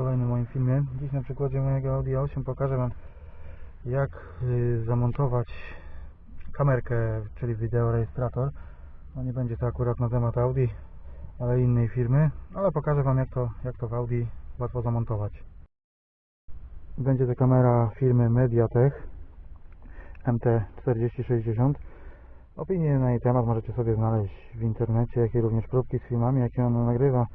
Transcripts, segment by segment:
kolejnym moim filmie. Dziś na przykładzie mojego Audi A8 pokażę Wam jak y, zamontować kamerkę, czyli wideorejestrator. No nie będzie to akurat na temat Audi, ale innej firmy, ale pokażę Wam jak to, jak to w Audi łatwo zamontować. Będzie to kamera firmy Mediatek MT4060. Opinie na jej temat możecie sobie znaleźć w internecie, jak i również próbki z filmami, jakie ona nagrywa.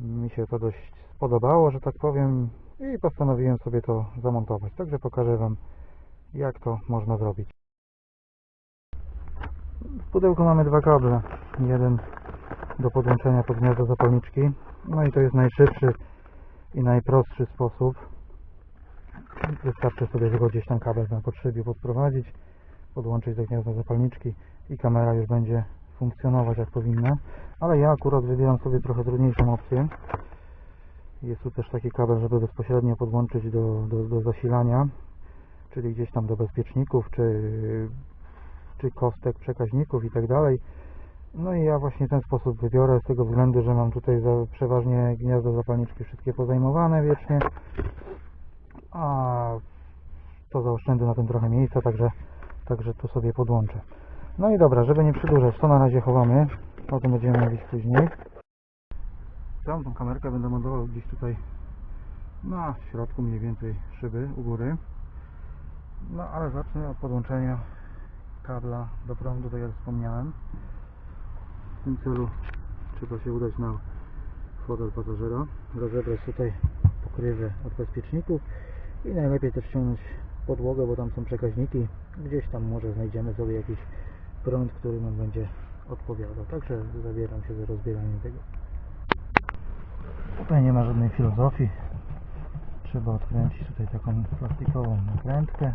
Mi się to dość spodobało, że tak powiem i postanowiłem sobie to zamontować. Także pokażę Wam jak to można zrobić. W pudełku mamy dwa kable. Jeden do podłączenia pod gniazdo zapalniczki. No i to jest najszybszy i najprostszy sposób. Wystarczy sobie tylko gdzieś tam kabel na potrzebie podprowadzić, podłączyć do gniazda zapalniczki i kamera już będzie funkcjonować jak powinna. Ale ja akurat wybieram sobie trochę trudniejszą opcję. Jest tu też taki kabel, żeby bezpośrednio podłączyć do, do, do zasilania, czyli gdzieś tam do bezpieczników, czy, czy kostek przekaźników i tak dalej. No i ja właśnie ten sposób wybiorę z tego względu, że mam tutaj za, przeważnie gniazda zapalniczki wszystkie pozajmowane wiecznie, a to zaoszczędzę na tym trochę miejsca, także, także tu sobie podłączę. No i dobra, żeby nie przedłużać, to na razie chowamy, o tym będziemy mówić później. Całą tą kamerkę będę montował gdzieś tutaj na środku mniej więcej szyby u góry. No ale zacznę od podłączenia kabla do prądu, tak jak wspomniałem. W tym celu trzeba się udać na fotel pasażera, rozebrać tutaj pokrywę od bezpieczników i najlepiej też ściągnąć podłogę, bo tam są przekaźniki. Gdzieś tam może znajdziemy sobie jakiś prąd, który nam będzie odpowiadał. Także zabieram się za rozbieranie tego. Tutaj nie ma żadnej filozofii. Trzeba odkręcić tutaj taką plastikową nakrętkę.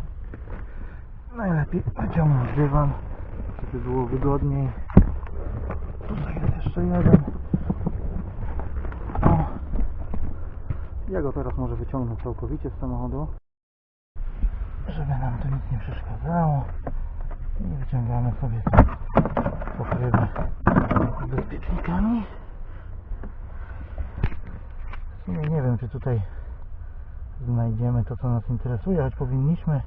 Najlepiej naciągnąć dywan, żeby było wygodniej. Tutaj jest jeszcze jeden. O. Ja go teraz może wyciągnę całkowicie z samochodu, żeby nam to nic nie przeszkadzało. Wyciągamy sobie pokrywę z bezpiecznikami. W sumie nie wiem, czy tutaj znajdziemy to, co nas interesuje, choć powinniśmy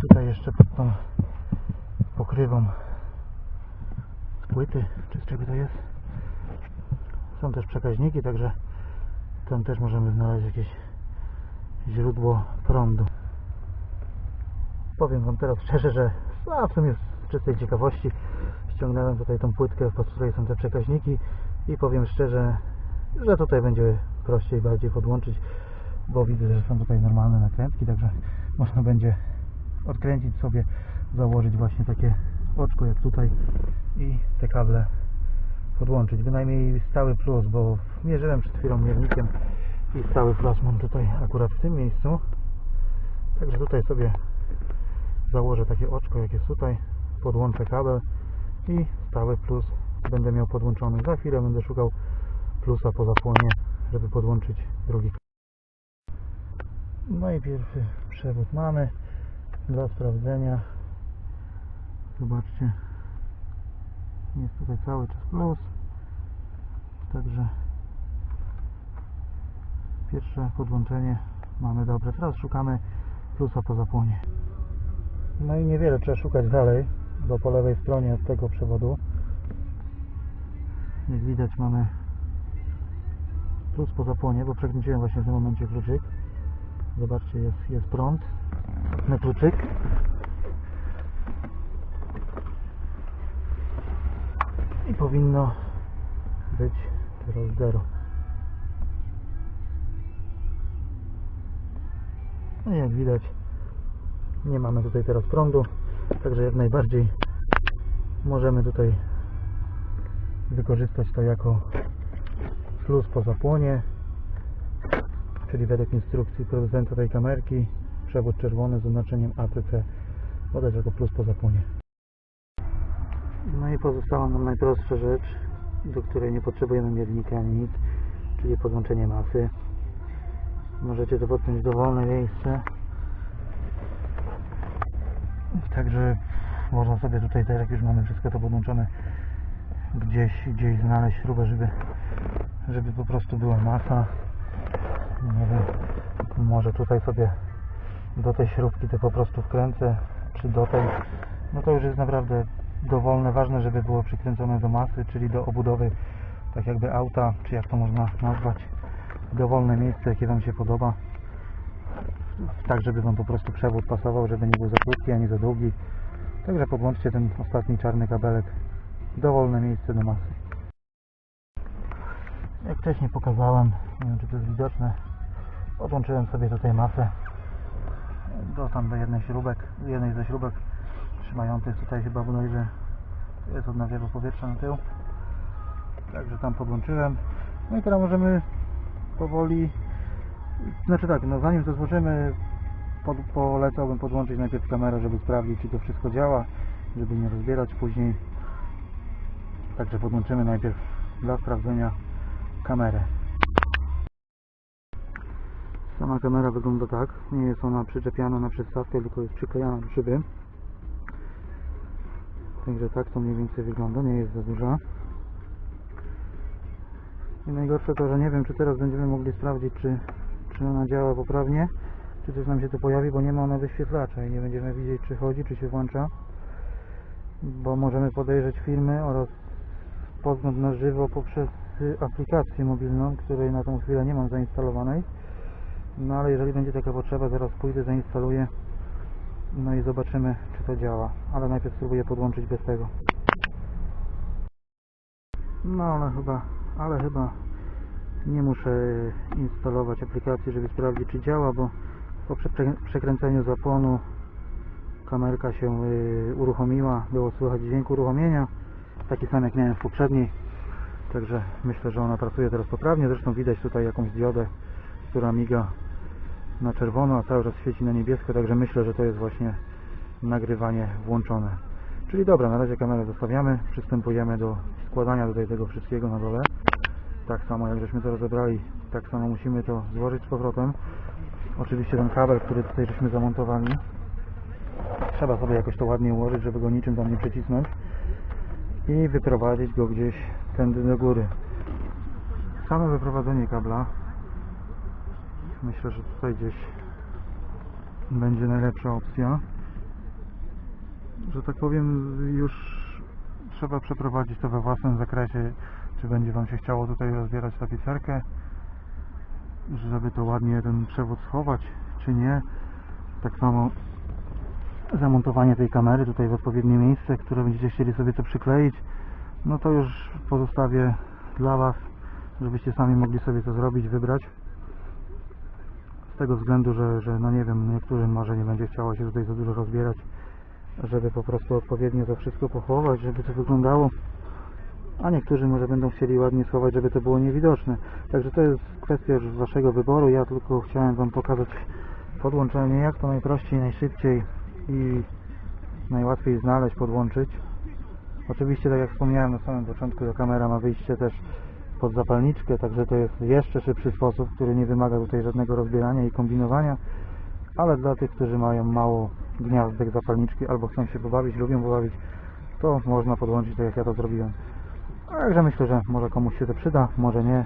tutaj jeszcze pod tą pokrywą z płyty, czy z czego to jest. Są też przekaźniki, także tam też możemy znaleźć jakieś źródło prądu. Powiem Wam teraz szczerze, że a w sumie z czystej ciekawości ściągnąłem tutaj tą płytkę, pod której są te przekaźniki i powiem szczerze, że tutaj będzie prościej bardziej podłączyć, bo widzę, że są tutaj normalne nakrętki, także można będzie odkręcić sobie, założyć właśnie takie oczko jak tutaj i te kable podłączyć. Bynajmniej stały plus, bo mierzyłem przed chwilą miernikiem i stały plus mam tutaj akurat w tym miejscu. Także tutaj sobie założę takie oczko jak jest tutaj, podłączę kabel i stały plus będę miał podłączony. Za chwilę będę szukał plusa po zapłonie, żeby podłączyć drugi. No i pierwszy przewód mamy dla sprawdzenia. Zobaczcie, jest tutaj cały czas plus. Także pierwsze podłączenie mamy dobre. Teraz szukamy plusa po zapłonie. No i niewiele trzeba szukać dalej, bo po lewej stronie od tego przewodu jak widać mamy plus po zapłonie, bo przekręciłem właśnie w tym momencie kluczyk. Zobaczcie, jest, jest prąd na kluczyk. I powinno być teraz 0. No i jak widać nie mamy tutaj teraz prądu, także jak najbardziej możemy tutaj wykorzystać to jako plus po zapłonie, czyli według instrukcji producenta tej kamerki przewód czerwony z oznaczeniem ACC podać jako plus po zapłonie. No i pozostała nam najprostsza rzecz, do której nie potrzebujemy miernika ani nic, czyli podłączenie masy. Możecie to podpiąć dowolne miejsce. Także można sobie tutaj, tak jak już mamy wszystko to podłączone, gdzieś, gdzieś znaleźć śrubę, żeby, żeby po prostu była masa. Nie wiem, może tutaj sobie do tej śrubki to po prostu wkręcę, czy do tej, no to już jest naprawdę dowolne, ważne, żeby było przykręcone do masy, czyli do obudowy, tak jakby auta, czy jak to można nazwać, dowolne miejsce, jakie Wam się podoba, tak żeby Wam po prostu przewód pasował, żeby nie był za krótki, ani za długi, także podłączcie ten ostatni czarny kabelek, dowolne miejsce do masy. Jak wcześniej pokazałem, nie wiem czy to jest widoczne, podłączyłem sobie tutaj masę do tam do jednej śrubek, jednej ze śrubek trzymających tutaj chyba bodajże jest od nawiewu powietrza na tył. Także tam podłączyłem. No i teraz możemy powoli, znaczy tak, no zanim to złożymy, pod, polecałbym podłączyć najpierw kamerę, żeby sprawdzić czy to wszystko działa, żeby nie rozbierać później. Także podłączymy najpierw dla sprawdzenia kamerę. Sama kamera wygląda tak. Nie jest ona przyczepiana na przystawkę, tylko jest przyklejana do szyby. Także tak to mniej więcej wygląda. Nie jest za duża. I najgorsze to, że nie wiem, czy teraz będziemy mogli sprawdzić, czy, czy ona działa poprawnie, czy coś nam się tu pojawi, bo nie ma ona wyświetlacza i nie będziemy widzieć, czy chodzi, czy się włącza. Bo możemy podejrzeć filmy oraz podgląd na żywo poprzez y, aplikację mobilną, której na tą chwilę nie mam zainstalowanej. No ale jeżeli będzie taka potrzeba, zaraz pójdę, zainstaluję. No i zobaczymy, czy to działa. Ale najpierw spróbuję podłączyć bez tego. No ale chyba, ale chyba nie muszę instalować aplikacji, żeby sprawdzić, czy działa, bo po prze- przekręceniu zapłonu kamerka się y, uruchomiła, było słychać dźwięk uruchomienia, taki sam jak miałem w poprzedniej. Także myślę, że ona pracuje teraz poprawnie. Zresztą widać tutaj jakąś diodę, która miga na czerwono, a cały czas świeci na niebiesko, także myślę, że to jest właśnie nagrywanie włączone. Czyli dobra, na razie kamerę zostawiamy, przystępujemy do składania tutaj tego wszystkiego na dole. Tak samo jak żeśmy to rozebrali, tak samo musimy to złożyć z powrotem. Oczywiście ten kabel, który tutaj żeśmy zamontowali, trzeba sobie jakoś to ładnie ułożyć, żeby go niczym tam nie przycisnąć i wyprowadzić go gdzieś tędy do góry. Samo wyprowadzenie kabla myślę, że tutaj gdzieś będzie najlepsza opcja. Że tak powiem, już trzeba przeprowadzić to we własnym zakresie, czy będzie Wam się chciało tutaj rozbierać tapicerkę, żeby to ładnie ten przewód schować, czy nie. Tak samo zamontowanie tej kamery tutaj w odpowiednie miejsce, które będziecie chcieli sobie to przykleić, no to już pozostawię dla Was, żebyście sami mogli sobie to zrobić, wybrać. Z tego względu, że, że no nie wiem, niektórym może nie będzie chciało się tutaj za dużo rozbierać, żeby po prostu odpowiednio to wszystko pochować, żeby to wyglądało. A niektórzy może będą chcieli ładnie schować, żeby to było niewidoczne. Także to jest kwestia już Waszego wyboru. Ja tylko chciałem Wam pokazać podłączenie, jak to najprościej, najszybciej i najłatwiej znaleźć, podłączyć. Oczywiście, tak jak wspomniałem na samym początku, to kamera ma wyjście też pod zapalniczkę, także to jest jeszcze szybszy sposób, który nie wymaga tutaj żadnego rozbierania i kombinowania, ale dla tych, którzy mają mało gniazdek zapalniczki albo chcą się pobawić, lubią pobawić, to można podłączyć tak jak ja to zrobiłem. Także myślę, że może komuś się to przyda, może nie.